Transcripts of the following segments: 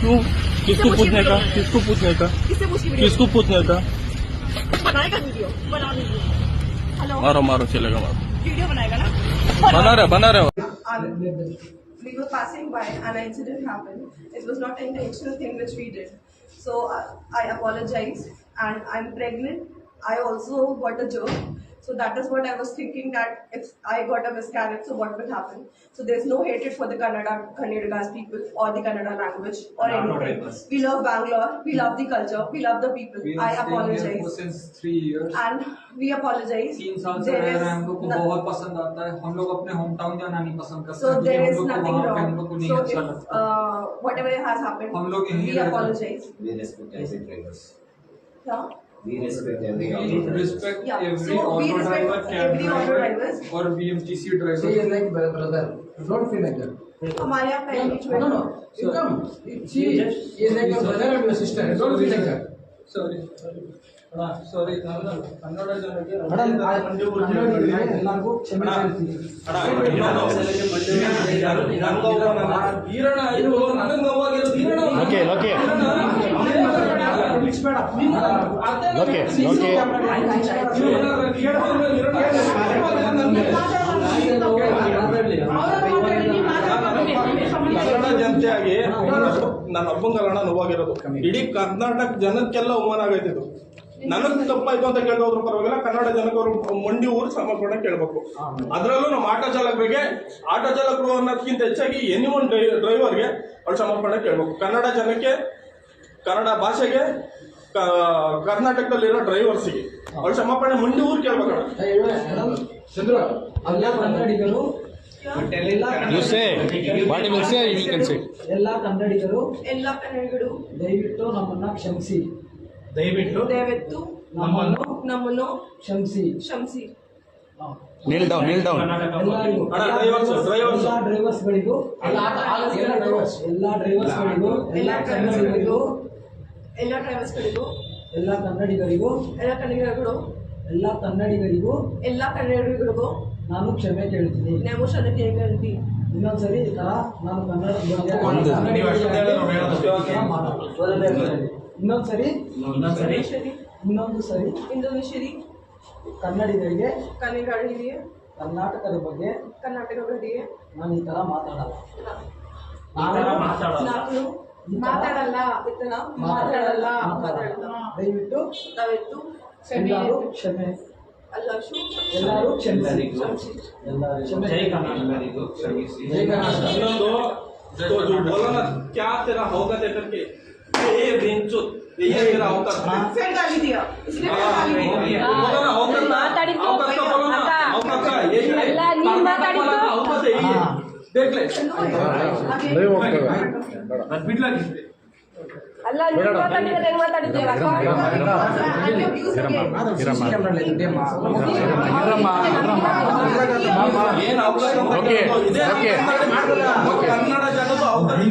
क्यों किसको पूछने का किसको पूछने का किसको पूछने का बनाएगा वीडियो बना हेलो मारो मारो चलेगा मारो वीडियो बनाएगा ना बना रहे बना रहे we were passing by and an incident happened. It was not an intentional thing which we did. So uh, I apologize and I'm pregnant. I also got a germ. So that is what I was thinking that if I got a miscarriage, so what will happen? So there's no hatred for the Kannada, Kannadigas people or the Kannada language or No, no anything. haters. We love Bangalore, we love the culture, we love the people. We I are staying here for apologize. since three years. And we apologize. तीन साल से There रह is रहे हैं हम लोग को no- बहुत पसंद आता है हम लोग अपने होम टाउन जाना नहीं पसंद करते So हैं, there क्योंकि is हम लोग को nothing वहाँ पे हम लोग को wrong. नहीं So अच्छा if लगता uh, whatever has happened, हम लोग यहीं we रहते हैं। apologize. We respect every drivers. Yeah. We respect every We auto driver. respect Yeah, every so we auto respect driver, cab every auto driver drivers. और BMTC See, driver. you're like bro- brother. Don't feel like that. हमारे यहाँ पहले No, no, no. You come. She is like your brother and your sister. Don't feel like that. Sorry. ಸಾರಿ ಕನ್ನಡ ಜನಕ್ಕೆ ಎಲ್ಲರಿಗೂ ಕ್ಷಮೆ ಕೇಳ್ತೀನಿ. ಈರಣ್ಣ ಇದು ನನಗೆ ನೋವಾಗಿರೋದು ಈರಣ್ಣ ಲೋಕೆ ಲೋಕೆ ಲೋಕೆ ಲೋಕೆ ಕನ್ನಡ ಜನತೆಯಾಗಿ ನನ್ನ ಒಬ್ಬಂಗಲ್ಲ ನೋವಾಗಿರೋದು. ಇಡೀ ಕರ್ನಾಟಕ ಜನಕ್ಕೆಲ್ಲ ಅವಮಾನ ಆಗೈತೆ ಇದು. ನನಗ್ ತಪ್ಪಾಯ್ತು ಅಂತ ಕೇಳೋದ್ರ ಪರವಾಗಿಲ್ಲ ಕನ್ನಡ ಜನಕರು ಅವರು ಮಂಡಿ ಊರು ಸಮರ್ಪಣೆ ಕೇಳಬೇಕು. ಅದರಲ್ಲೂ ನಮ್ಮ ಆಟೋ ಚಾಲಕರಿಗೆ ಆಟೋ ಚಾಲಕರು ಅನ್ನೋದಕ್ಕಿಂತ ಹೆಚ್ಚಾಗಿ ಎನಿ ಒನ್ ಡ್ರೈವರ್ಗೆ ಅವ್ರು ಸಮರ್ಪಣೆ ಕೇಳಬೇಕು. ಕನ್ನಡ ಜನಕ್ಕೆ ಕನ್ನಡ ಭಾಷೆಗೆ ಕರ್ನಾಟಕದಲ್ಲಿರೋ ಡ್ರೈವರ್ಸಿಗೆ. ಅವ್ರು ಕ್ಷಮಾಪಣೆ ಮುಂದೆ ಊರು ಕೇಳ್ಬೇಕಣ್ಣ ಚಂದ್ರ ಎಲ್ಲ ಕನ್ನಡಿಗರು. ಎಲ್ಲ ಕನ್ನಡಿಗರು? ಎಲ್ಲ ಕನ್ನಡಿಗರು. ದಯವಿಟ್ಟು ನಮ್ಮನ್ನ ಕ್ಷಮಿಸಿ. ದಯವಿಟ್ಟು ದಯವಿಟ್ಟು ನಮ್ಮನ್ನು ನಮ್ಮನ್ನು ಕ್ಷಮಿಸಿ. ಕ್ಷಮಿಸಿ. Kneel ಡೌನ್ kneel ಡೌನ್ ಡ್ರೈವರ್ಸ್ಗಳಿಗೂ ಎಲ್ಲ ಡ್ರೈವರ್ಸ್ ಗಳಿಗೂ ಡ್ರೈವರ್ಸ್ಗಳಿಗೂ ಎಲ್ಲ ಕನ್ನಡಿಗರಿಗೂ ಎಲ್ಲ ಡ್ರೈವರ್ಸ್ಗಳಿಗೂ ಎಲ್ಲ ಕನ್ನಡಿಗರಿಗೂ ಎಲ್ಲ ಕನ್ನಡಿಗರುಗಳು ಎಲ್ಲ ಕನ್ನಡಿಗರಿಗೂ ಎಲ್ಲ ಕನ್ನಡಿಗರಿಗೂ ನಾನು ಕ್ಷಮೆ ಕೇಳ್ತೀನಿ ನಾವು ಕ್ಷಮೆ ಕೇಳ್ತೀನಿ ಇನ್ನೊಂದ್ಸರಿ ಈ ಥರ ನಾನು ಕನ್ನಡ. ಇನ್ನೊಂದ್ಸರಿ ಇನ್ನೊಂದ್ಸರಿ ಸರಿ ಇನ್ನೊಂದು ಸರಿ ಇಂಡೋನೇಷಿಯರಿ ಕನ್ನಡಿಗರಿಗೆ ಕನ್ನಡಿಗರಿಗೆ. ಕರ್ನಾಟಕದ ಬಗ್ಗೆ ಕರ್ನಾಟಕದ ಬಗ್ಗೆ. ನಾನು ಈ ತರ ಮಾತಾಡಲ್ಲ. ನಾನು ಮಾತಾಡಲ್ಲ ಇತನ ಮಾತಾಡಲ್ಲ ಮಾತಾಡಲ್ಲ ದಯವಿಟ್ಟು ದಯವಿಟ್ಟು ಎಲ್ಲರೂ ಕ್ಷಮೆ ಎಲ್ಲರೂ ಎಲ್ಲರೂ ಕ್ಷಮಿಸಿ ಕ್ಷಮಿಸಿ ಎಲ್ಲರೂ ಕ್ಷಮೆ ಜೈ ಕರ್ನಾಟಕ ಜೈ ಕರ್ನಾಟಕ ಇನ್ನೊಂದು तो जो बोला ना क्या तेरा होगा दे करके ये बेंचो ये तेरा होगा फिर गाली दिया इसने फिर हाँ, गाली हो दिया गया। बोला ना होगा का ಮಾತಾಡಿದ್ದು होगा का बोला ना ಅಕ್ಕ. होगा का ये ये ಅಲ್ಲ, ಓಕೆ. ಕನ್ನಡ ಜನರು ಅವಕಾಶ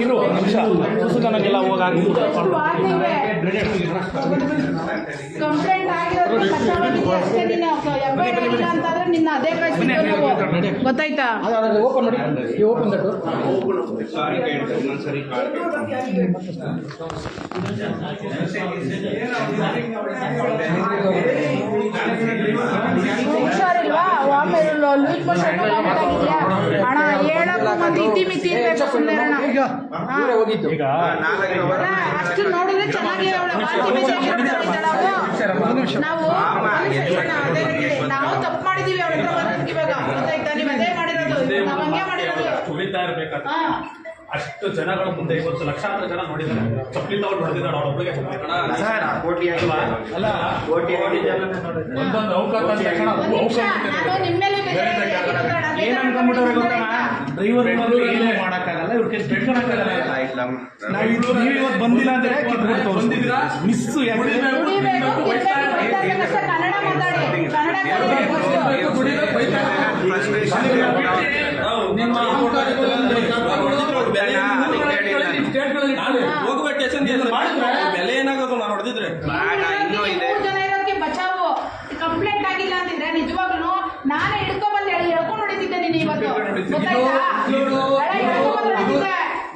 ಇರು ನಿಮಿಷ ಪುಸ್ತಕನಾಗೆಲ್ಲ ಹೋಗಿ ನಿನ್ನ ಅದೇ ಗೊತ್ತಾಯ್ತಾ ಓಪನ್ ಮಾಡಿ ಈ ಓಪನ್ ದಟ್ ಹುಷಾರಿಲ್ವಾ ಆಮೇಲೆ ಲೂಸ್ ಮೋಷನ್ ಅಣ್ಣ ಹೇಳಕ್ಕೂ ಒಂದು ಇತಿಮಿತಿ ಇರಬೇಕು ಸುಮ್ಮನೆ ಈಗ ಅಷ್ಟು ನೋಡಿದ್ರೆ ಚೆನ್ನಾಗಿ ಅವಳು. ನಾವು ತಪ್ಪು ಮಾಡಿದೀವಿ ಅವಳ ಹತ್ರ ಬಂದಕ್ಕೆ ಇವಾಗ ಗೊತ್ತಾಯ್ತಾ ನೀವು ಅದೇ ಮಾಡಿರೋದು ನಾವು ಹಂಗೆ ಮಾಡಿರೋದು ತುಳಿತಾ ಇರ್ಬೇಕಾದ್ರೆ ಹಾ ಅಷ್ಟು ಜನಗಳ ಮುಂದೆ ಇವತ್ತು ಲಕ್ಷಾಂತರ ಜನ ನೋಡಿದ್ದಾರೆ. ಚಪ್ಪಲಿ ತಗೊಂಡು ನೋಡಿದ್ದಾರೆ ಅವ್ರ ಒಬ್ಬಳಿಗೆ ಅಲ್ಲ ಒಂದೊಂದು ಅವಕಾಶ ತಕ್ಷಣ ನಿಮ್ಮ ಏನ್ ಅನ್ಕೊಂಡ್ಬಿಟ್ಟವ್ರೆ ಡ್ರೈವರ್ ಏನಾದ್ರು ಏನೂ ಮಾಡಕ್ಕಾಗಲ್ಲ. ಇವ್ರ ಕೈ ಬೆಳ್ಕೊಳಕ್ಕಾಗಲ್ಲ ನಾವು ಇದು ನೀವು ಇವತ್ತು ಬಂದಿಲ್ಲ ಅಂದ್ರೆ ಕಿತ್ಬಿಟ್ಟು ಬಂದಿದ್ದೀರಾ? ಮಿಸ್ ಯಾಕೆ?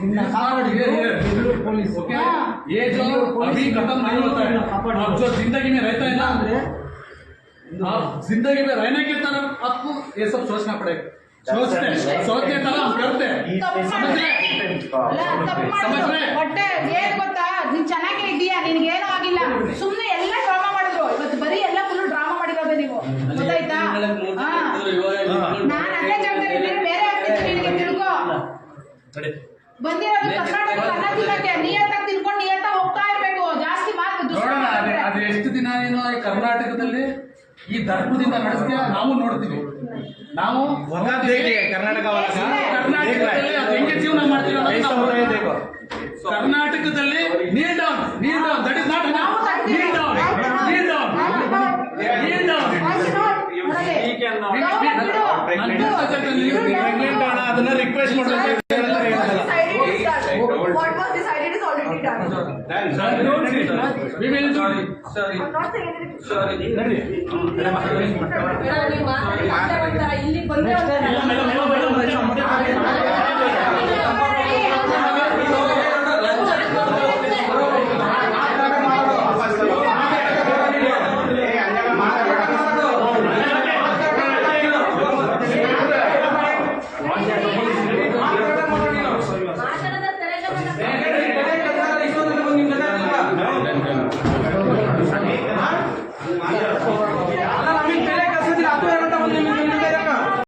ನಿನ್ನ ಪೊಲೀಸ್. जिंदगी में रहने के आपको सब सोचना पड़ेगा सोचते सोचते ಗೊತ್ತಾ? ನೀನ್ ಚೆನ್ನಾಗೇ ಏನೂ ಆಗಿಲ್ಲ. ಸುಮ್ನೆ ಎಲ್ಲ ಡ್ರಾಮಾ ಮಾಡಿದ್ರು. ಇವತ್ತು ಬರೀ ಎಲ್ಲ ಫುಲ್ ಡ್ರಾಮಾ ನೀವು. ಗೊತ್ತಾಯ್ತಾ? ಬಂದಿರೋದು ಕರ್ನಾಟಕ ಅನ್ನ ತಿನ್ನಕ್ಕೆ ನಿಯತ್ತಾಗಿ ತಿನ್ಕೊಂಡು ನಿಯತ್ತಾಗಿ ಹೋಗ್ತಾ ಇರ್ಬೇಕು ಜಾಸ್ತಿ ಮಾತು ನೋಡೋಣ ಅದೇ ಅದು ಎಷ್ಟು ದಿನ ಏನು ಈ ಕರ್ನಾಟಕದಲ್ಲಿ ಈ ಧರ್ಮದಿಂದ ನಡೆಸ್ತೀಯ ನಾವು ನೋಡ್ತೀವಿ. ನಾವು ಕರ್ನಾಟಕ ಕರ್ನಾಟಕದಲ್ಲಿ ಅದು ಹೆಂಗೆ ಜೀವನ ಮಾಡ್ತೀವಿ. ಕರ್ನಾಟಕದಲ್ಲಿ ನೀರ್ ಡೌನ್ ನೀರ್ ಡೌನ್ ಇಲ್ಲಿ ಬಂದ